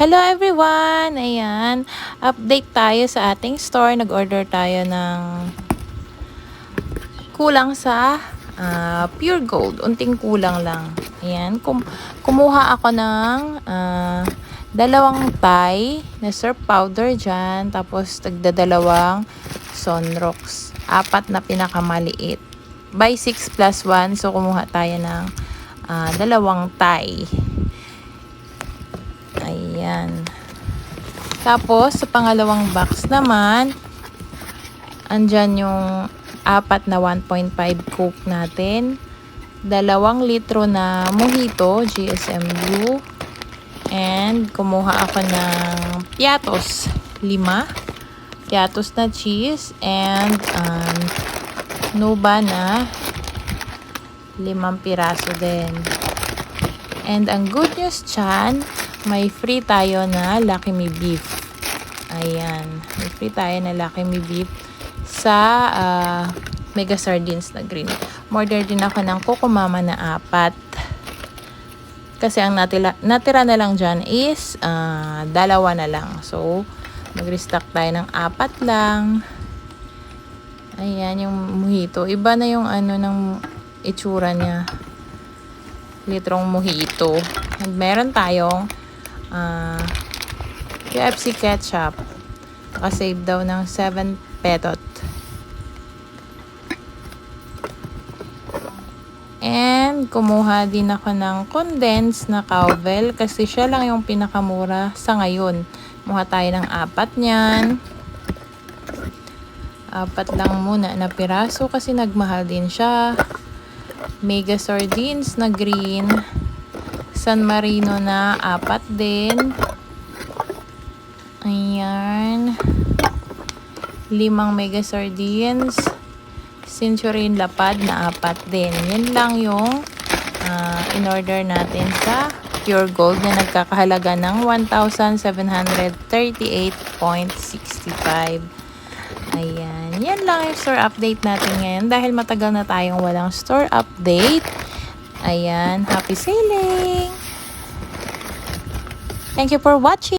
Hello everyone! Ayan, update tayo sa ating store. Nag-order tayo ng kulang sa ah, pure gold. Unting kulang lang. Ayan, kum- kumuha ako ng ah, dalawang Thai na surf powder dyan. Tapos tagdadalawang sunrocks. Apat na pinakamaliit. By 6 plus 1. So, kumuha tayo ng ah, dalawang Thai. Ayan. Tapos, sa pangalawang box naman, andyan yung apat na 1.5 Coke natin. Dalawang litro na mojito, GSM Blue. And, kumuha ako ng piatos. Lima. Piatos na cheese. And, um, nuba na limang piraso din. And ang good news dyan, may free tayo na Lucky Me Beef. Ayan. May free tayo na Lucky Me Beef sa ah, Mega Sardines na green. Order din ako ng Coco Mama na apat. Kasi ang natira, natira na lang dyan is ah, dalawa na lang. So, mag-restock tayo ng apat lang. Ayan, yung mojito. Iba na yung ano ng itsura niya. Litrong mojito. And meron tayong ah UFC ketchup. Nakasave daw ng 7 petot. And kumuha din ako ng condensed na cowbell kasi siya lang yung pinakamura sa ngayon. Kumuha tayo ng apat niyan. Apat lang muna na piraso kasi nagmahal din siya. Mega sardines na green. San Marino na apat din. Ayan. Limang mega sardines. Centurion lapad na apat din. Yan lang yung ah, in-order natin sa Pure Gold na nagkakahalaga ng 1,738.65. Ayan. Yan lang yung store update natin ngayon. Dahil matagal na tayong walang store update. Ayan. Happy sailing! Thank you for watching!